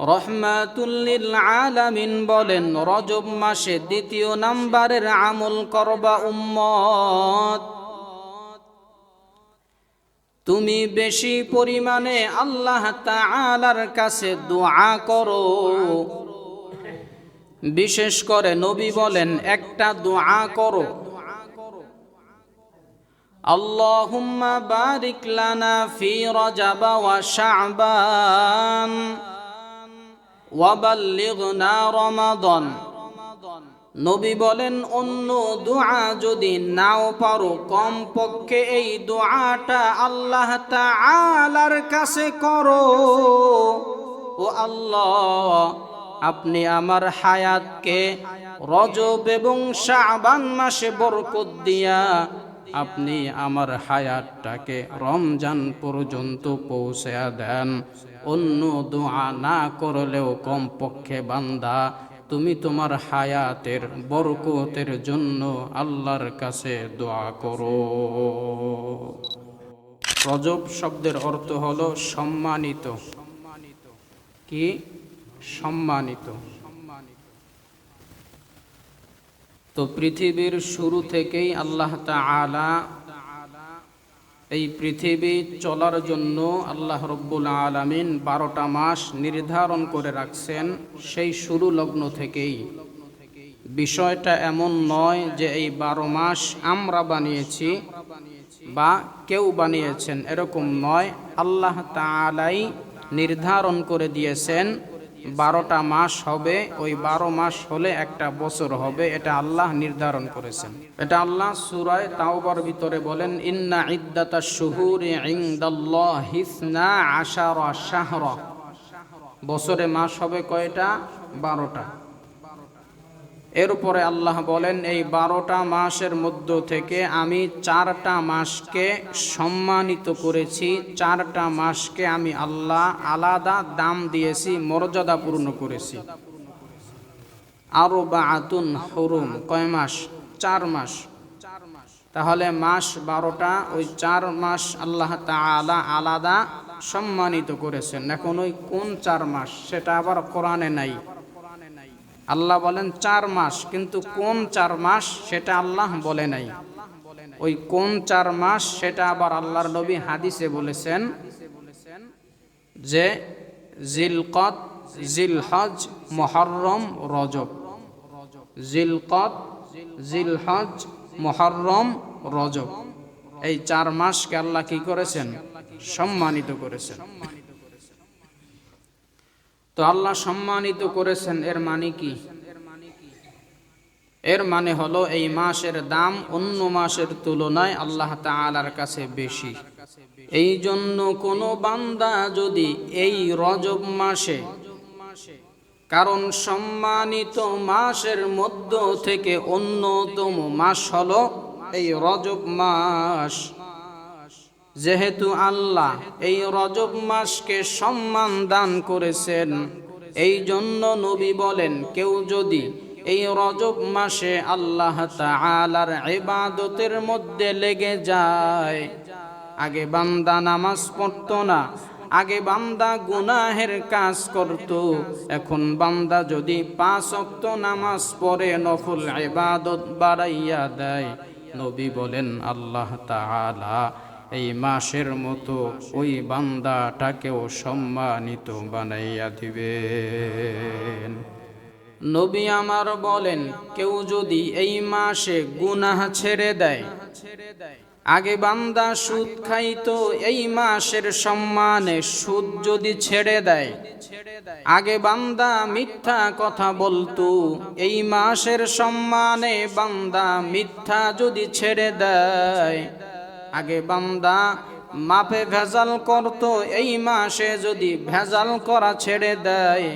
রহমাতুল্লিল আলামিন বলেন, রজব মাসে দ্বিতীয় নাম্বারের আমল করবা উম্মত। তুমি বেশি পরিমাণে আল্লাহ তাআলার কাছে দোয়া করো। বিশেষ করে নবী বলেন, একটা দোয়া করো। আল্লাহুম্মা বারিক লানা ফি রজাবা ওয়া শাবান। ওয়াবাল্লিগনা রমাদন। নবী বলেন, অন্য দোয়া যদি নাও পারো, কমপক্ষে এই দোয়াটা আল্লাহ আলার কাছে করো। ও আল্লাহ, আপনি আমার হায়াতকে রজব এবং শাবান মাসে বরকত দিয়া আপনি আমার হায়াতটাকে রমজান পর্যন্ত পৌঁছে দেন। অন্য দোয়া না করলেও কমপক্ষে বান্দা, তুমি তোমার হায়াতের বরকতের জন্য আল্লাহর কাছে দোয়া করো। রজব শব্দের অর্থ হলো সম্মানিত। কি? সম্মানিত। তো পৃথিবীর শুরু থেকেই আল্লাহ তাআলা এই পৃথিবী চলার জন্য আল্লাহ রব্বুল আলামিন বারোটা মাস নির্ধারণ করে রাখছেন সেই শুরু লগ্ন থেকেই। বিষয়টা এমন নয় যে এই বারো মাস আমরা বানিয়েছি বা কেউ বানিয়েছেন, এরকম নয়। আল্লাহ তাআলাই নির্ধারণ করে দিয়েছেন বারোটা মাস হবে, ওই বারো মাস হলে একটা বছর হবে, এটা আল্লাহ নির্ধারণ করেছেন। এটা আল্লাহ সুরায় তাওবার ভিতরে বলেন, ইন্না ইদ্দাতা শুহুর ইংদাল্লাহ হিসনা আশারা বছরে মাস হবে কয়টা? বারোটা। এরপরে আল্লাহ বলেন, এই বারোটা মাসের মধ্য থেকে আমি চারটা মাসকে সম্মানিত করেছি। চারটা মাসকে আমি আল্লাহ আলাদা দাম দিয়েছি মর্যাদাপূর্ণ করেছি। আরও বা আতুন হরুম। কয় মাস? চার মাস। তাহলে মাস বারোটা, ওই চার মাস আল্লাহ তাআলা আলাদা সম্মানিত করেছেন। এখন ওই কোন চার মাস? সেটা আবার কোরআনে নাই। আল্লাহ বলেন চার মাস, কিন্তু কোন চার মাস সেটা আল্লাহ বলে নাই। ওই কোন চার মাস সেটা আবার আল্লাহর নবী হাদিসে বলেছেন যে জিলকত, জিলহজ, মহরম, রজব। জিলকত, জিলহজ, মহরম, রজব। এই চার মাসকে আল্লাহ কি করেছেন? সম্মানিত করেছেন। তো আল্লাহ সম্মানিত করেছেন, এর মানে কি? এর মানে হলো এই মাসের দাম অন্য মাসের তুলনায় আল্লাহ তাআলার কাছে বেশি। এই জন্য কোনো বান্দা যদি এই রজব মাসে, কারণ সম্মানিত মাসের মধ্য থেকে অন্যতম মাস হলো এই রজব মাস। যেহেতু আল্লাহ এই রজব মাসকে সম্মান দান করেছেন, এই জন্য নবী বলেন, কেউ যদি এই রজব মাসে আল্লাহ তাআলার ইবাদতের মধ্যে লেগে যায়, আগে বান্দা নামাজ পড়তো না, আগে বান্দা গুনাহের কাজ করত, এখন বান্দা যদি পাঁচ অক্ত নামাজ পড়ে নফল ইবাদত বাড়াইয়া দেয়, নবী বলেন, আল্লাহ তাআলা এই মাসের মতো ওই বান্দাটাকেও সম্মানিত বানাইয়া দিবেন। নবী আমার বলেন, কেউ যদি এই মাসে গুনাহ ছেড়ে দেয় ছেড়ে দেয় আগে বান্দা সুদ খাইতো, এই মাসের সম্মানে সুদ যদি ছেড়ে দেয়, আগে বান্দা মিথ্যা কথা বলতো, এই মাসের সম্মানে বান্দা মিথ্যা যদি ছেড়ে দেয় আগে বান্দা মাপে ভেজাল করত, এই মাসে যদি ভেজাল করা ছেড়ে দেয়।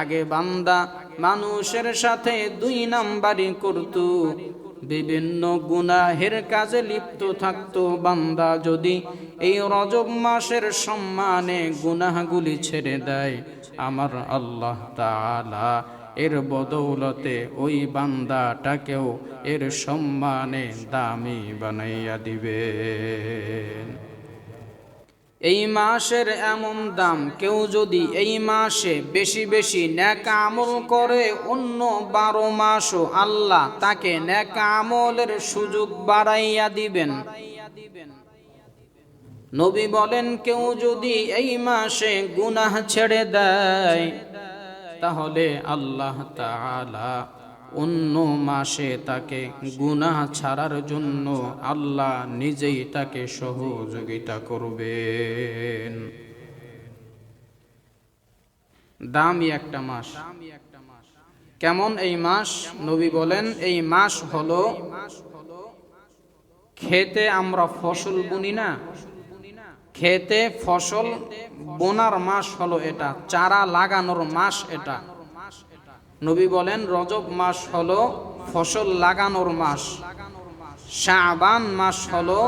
আগে বান্দা মানুষের সাথে দুই নাম্বারি করত, বিভিন্ন গুনাহের কাজে লিপ্ত থাকতো। বান্দা যদি এই রজব মাসের সম্মানে গুনাহগুলি ছেড়ে দেয়, আমার আল্লাহ তাআলা এর বদৌলতে ওই বান্দাটাকেও এর সম্মানে দামি বানাইয়া দিবে এই মাসের এমন দাম, কেউ যদি এই মাসে বেশি বেশি ন্যাক আমল করে, অন্য বারো মাসও আল্লাহ তাকে ন্যাক আমলের সুযোগ বাড়াইয়া দিবেন। নবী বলেন, কেউ যদি এই মাসে গুনাহ ছেড়ে দেয় তাহলে আল্লাহ তাআলা অন্য মাসে তাকে গুনাহ ছাড়ার জন্য আল্লাহ নিজেই তাকে সহযোগিতা করবেন। দামি একটা মাস। কেমন এই মাস? নবী বলেন, এই মাস হলো খেতে আমরা ফসল বুনি না খেতে ফসল বোনার মাস হলো এটা, চারা লাগানোর মাস এটা। নবী বলেন, রজব মাস হলো ফসল লাগানোর মাস। শাবান মাস হলো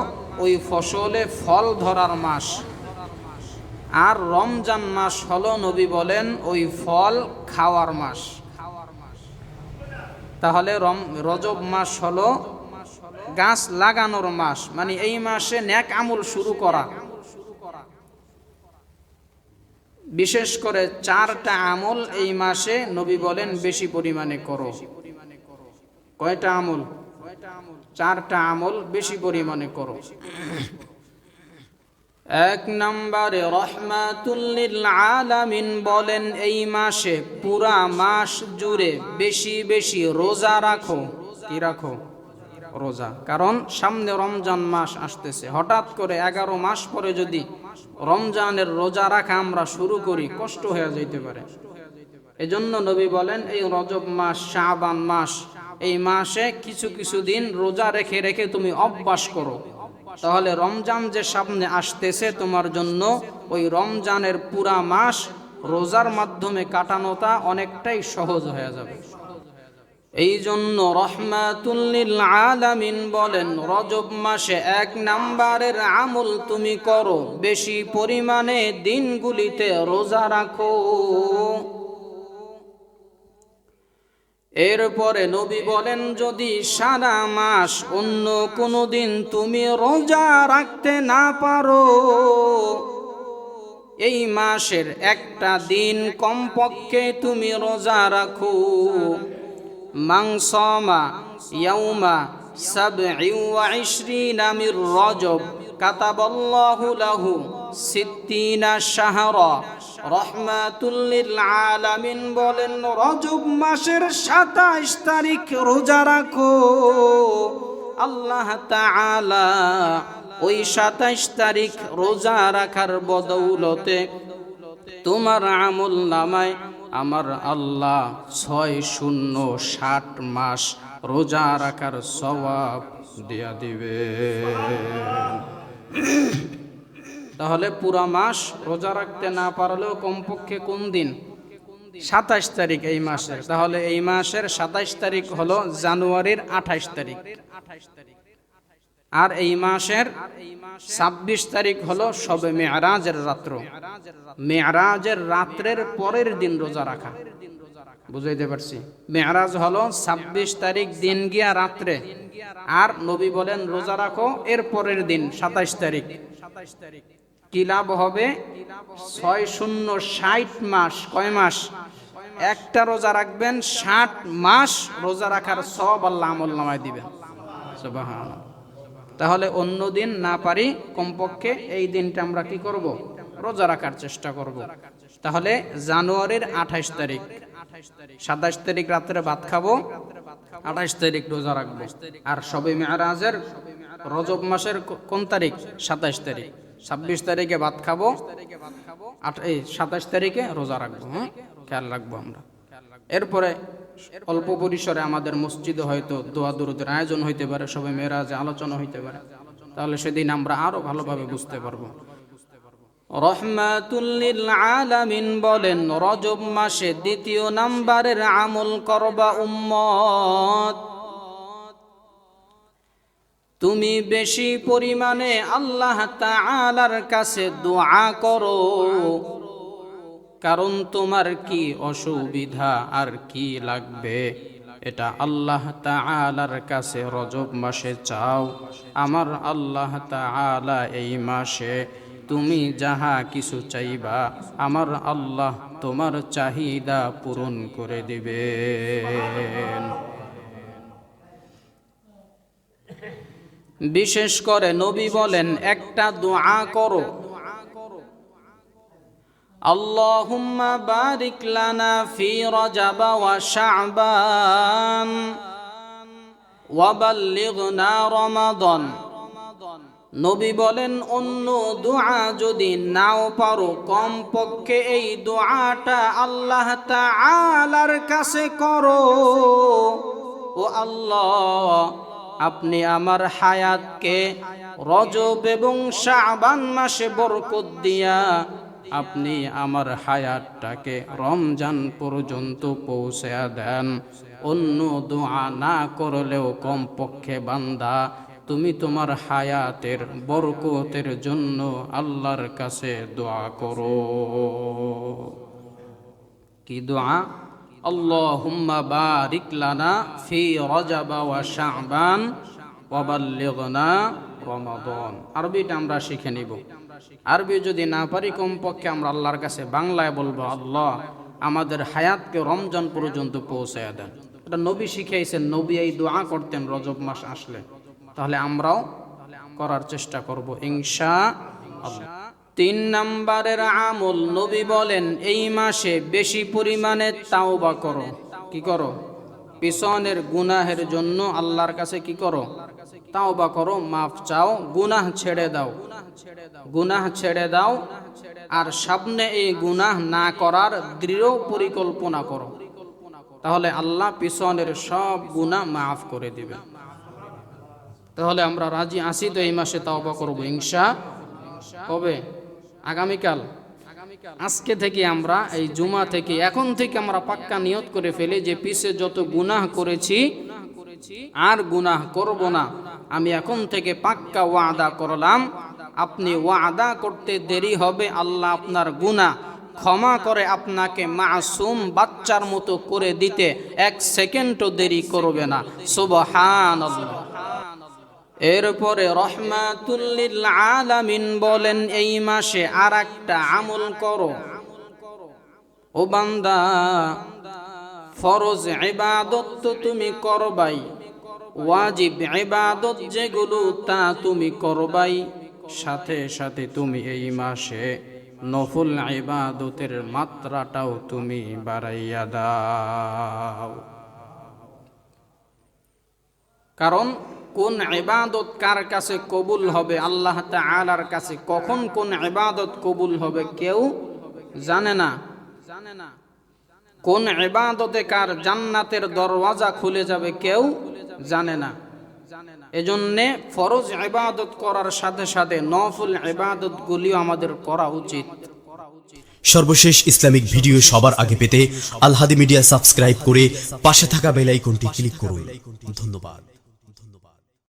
ওই ফসলে ফল ধরার মাস। আর রমজান মাস হলো, নবী বলেন, ওই ফল খাওয়ার মাস। তাহলে রম, রজব মাস হলো গাছ লাগানোর মাস। মানে এই মাসে ন্যাক আমল শুরু করা। বিশেষ করে চারটা আমল এই মাসে নবী বলেন বেশি পরিমাণে করো। কয়টা আমল? চারটা আমল বেশি পরিমাণে করো। এক নম্বরে রহমাতুল্লিল আলামিন বলেন, এই মাসে পুরা মাস জুড়ে বেশি বেশি রোজা রাখো। কি রাখো? রোজা। কারণ সামনে রমজান মাস আসতেছে। হঠাৎ করে এগারো মাস পরে যদি রমজানের রোজা রাখা আমরা শুরু করি, কষ্ট হয়ে যাইতে পারে। এজন্য নবী বলেন, এই রজব মাস, শাবান মাস, এই মাসে কিছু কিছু দিন রোজা রেখে রেখে তুমি অভ্যাস করো। তাহলে রমজান যে সামনে আসতেছে, তোমার জন্য ওই রমজানের পুরা মাস রোজার মাধ্যমে কাটানোটা অনেকটাই সহজ হয়ে যাবে। এই জন্য রহমাতুল্লিল আলামিন বলেন, রজব মাসে এক নাম্বারের আমল তুমি করো, বেশি পরিমাণে দিনগুলিতে রোজা রাখো। এরপরে নবী বলেন, যদি সারা মাস অন্য কোনো দিন তুমি রোজা রাখতে না পারো, এই মাসের একটা দিন কমপক্ষে তুমি রোজা রাখো। মাংসমা ইয়াউমা সাবঈ ওয়া ইশরিনা মির রজব কাতাবাল্লাহু লাহু সিত্তিনা শাহরা রহমাতুল্লিল আলামিন বলেন, রজব মাসের সাতাইশ তারিখ রোজা রাখো। আল্লাহ তাআলা ওই সাতাইশ তারিখ রোজা রাখার বদৌলতে তোমার আমল নামায় আমার আল্লাহ ছয় শূন্য ষাট মাস রোজা রাখার সবাব দিয়া দিবে। তাহলে পুরা মাস রোজা রাখতে না পারলেও কমপক্ষে কোন দিন? সাতাশ তারিখ এই মাসের। তাহলে এই মাসের সাতাইশ তারিখ হলো জানুয়ারির আঠাইশ তারিখ। আর এই মাসের ছাব্বিশ তারিখ হলো সবে মেয়ারাজের রাত্র। মেয়ারাজের রাত্রের পরের দিন রোজা রাখা। বুঝাইতে পারছি? মেয়ারাজ হলো ছাব্বিশ তারিখ দিন গিয়া রাত্রে। আর নবী বলেন, রোজা রাখো, এর পরের দিন, সাতাইশ তারিখ। সাতাইশ তারিখ কি লাভ হবে? ছয় শূন্য ষাট মাস। কয় মাস? একটা রোজা রাখবেন, ষাট মাস রোজা রাখার সব আল্লাহ আমল নামায় দিবেন। তাহলে অন্য দিন না পারি কমপক্ষে এই দিনটা আমরা কি করব? রোজা রাখার চেষ্টা করব। তাহলে জানুয়ারির আঠাইশ তারিখ। সাতাইশ তারিখ রাত্রে ভাত খাব, আঠাইশ তারিখ রোজা রাখব। আর সবে মেয়ারাজের রজব মাসের কোন তারিখ? সাতাইশ তারিখ। ছাব্বিশ তারিখে ভাত খাব এই সাতাইশ তারিখে রোজা রাখব হ্যাঁ? খেয়াল রাখব আমরা। এরপরে অল্প পরিসরে আমাদের মসজিদে হয়তো দোয়া দরুদের আয়োজন হইতে পারে সবাই মেয়েরাজে আলোচনা হইতে পারে। তাহলে সেদিন আমরা আরও ভালোভাবে বুঝতে পারব। রহমাতুল্লিল আলামিন বলেন, রজব মাসে দ্বিতীয় নাম্বারের আমল করবা উম্মত। তুমি বেশি পরিমাণে আল্লাহ তাআলার কাছে দোয়া করো। কারণ তোমার কি অসুবিধা আর কি লাগবে? এটা আল্লাহ তাআলার কাছে রজব মাসে চাও। আমার আল্লাহ তাআলা এই মাসে তুমি যাহা কিছু চাইবা, আমার আল্লাহ তোমার চাহিদা পূরণ করে দিবে বিশেষ করে নবী বলেন, একটা দোয়া করো। اللهم بارك لنا في رجب وشعبان وبلغنا رمضان নবী বলেন অন্য দোয়া যদি নাও পারো কম পক্ষে এই দোয়াটা আল্লাহ তাআলার কাছে করো ও আল্লাহ আপনি আমার হায়াতকে রজব এবং শাবান মাসে বরকত দিয়া আপনি আমার হায়াতটাকে রমজান পর্যন্ত পৌঁছে দেন। অন্য দোয়া না করলেও কমপক্ষে বান্দা, তুমি তোমার হায়াতের বরকতের জন্য আল্লাহর কাছে দোয়া করো। কি দোয়া? আল্লাহুম্মা বারিক লানা ফি রজব ওয়া শাবান ওয়া বাল্লিগনা রমাদান। আরবিটা আমরা শিখে নিব। আরবি যদি না পারি, কমপক্ষে আমরা আল্লাহর কাছে বাংলায় বলব, আল্লাহ, আমাদের হায়াতকে রমজান পর্যন্ত পৌঁছায় দেন। এটা নবী শিখাইছেন নবী এই দোয়া করতেন রজব মাস আসলে। তাহলে আমরাও করার চেষ্টা করব আল্লাহ। তিন নম্বরের আমল, নবী বলেন, এই মাসে বেশি পরিমাণে তাওবা করো। কি করো? পিছনের গুনাহের জন্য আল্লাহর কাছে কি করো? তাওবা করো, মাফ চাও, গুনাহ ছেড়ে দাও। গুনাহ ছেড়ে দাও, আর সামনে এই গুনাহ না করার দৃঢ় পরিকল্পনা করো। তাহলে আল্লাহ পিছনের সব গুনাহ মাফ করে দিবে। তাহলে আমরা রাজি আসি তো এই মাসে তাওবা করব ইনশা। কবে আগামীকাল, আজকে থেকে আমরা এই জুমা থেকে এখন থেকে আমরা পাক্কা নিয়ত করে ফেলি যে পিছে যত গুনাহ করেছি আর গুনাহ করব না। আমি এখন থেকে পাক্কা ওয়াদা করলাম, আপনি ওয়াদা করতে দেরি হবে, আল্লাহ আপনার গুনাহ ক্ষমা করে আপনাকে মাসুম বাচ্চার মতো করে দিতে এক সেকেন্ডও দেরি করবে না। সুবহান এরপরে রহমাতুল্লিল আলামিন বলেন, এই মাসে আর একটা আমল করো। ও বান্দা ফরজ ইবাদত তো তুমি করবাই, ওয়াজিব ইবাদত যেগুলো তা তুমি করবাই। সাথে সাথে তুমি এই মাসে নফুল ইবাদতের মাত্রাটাও তুমি বাড়াইয়া দাও। কারণ কোন ইবাদত কার কাছে কবুল হবে, আল্লাহ তাআলার কাছে কখন কোন ইবাদত কবুল হবে কেউ জানে না। জানে না। কোন এবাদতে কার জান্নাতের দরওয়াজা খুলে যাবে কেউ জানে না। এজন্যে ফরজ এবাদত করার সাথে সাথে নফুল এবাদত গুলিও আমাদের করা উচিত। সর্বশেষ ইসলামিক ভিডিও সবার আগে পেতে আলহাদি মিডিয়া সাবস্ক্রাইব করে পাশে থাকা বেলাইকনটি ক্লিক করুন। ধন্যবাদ।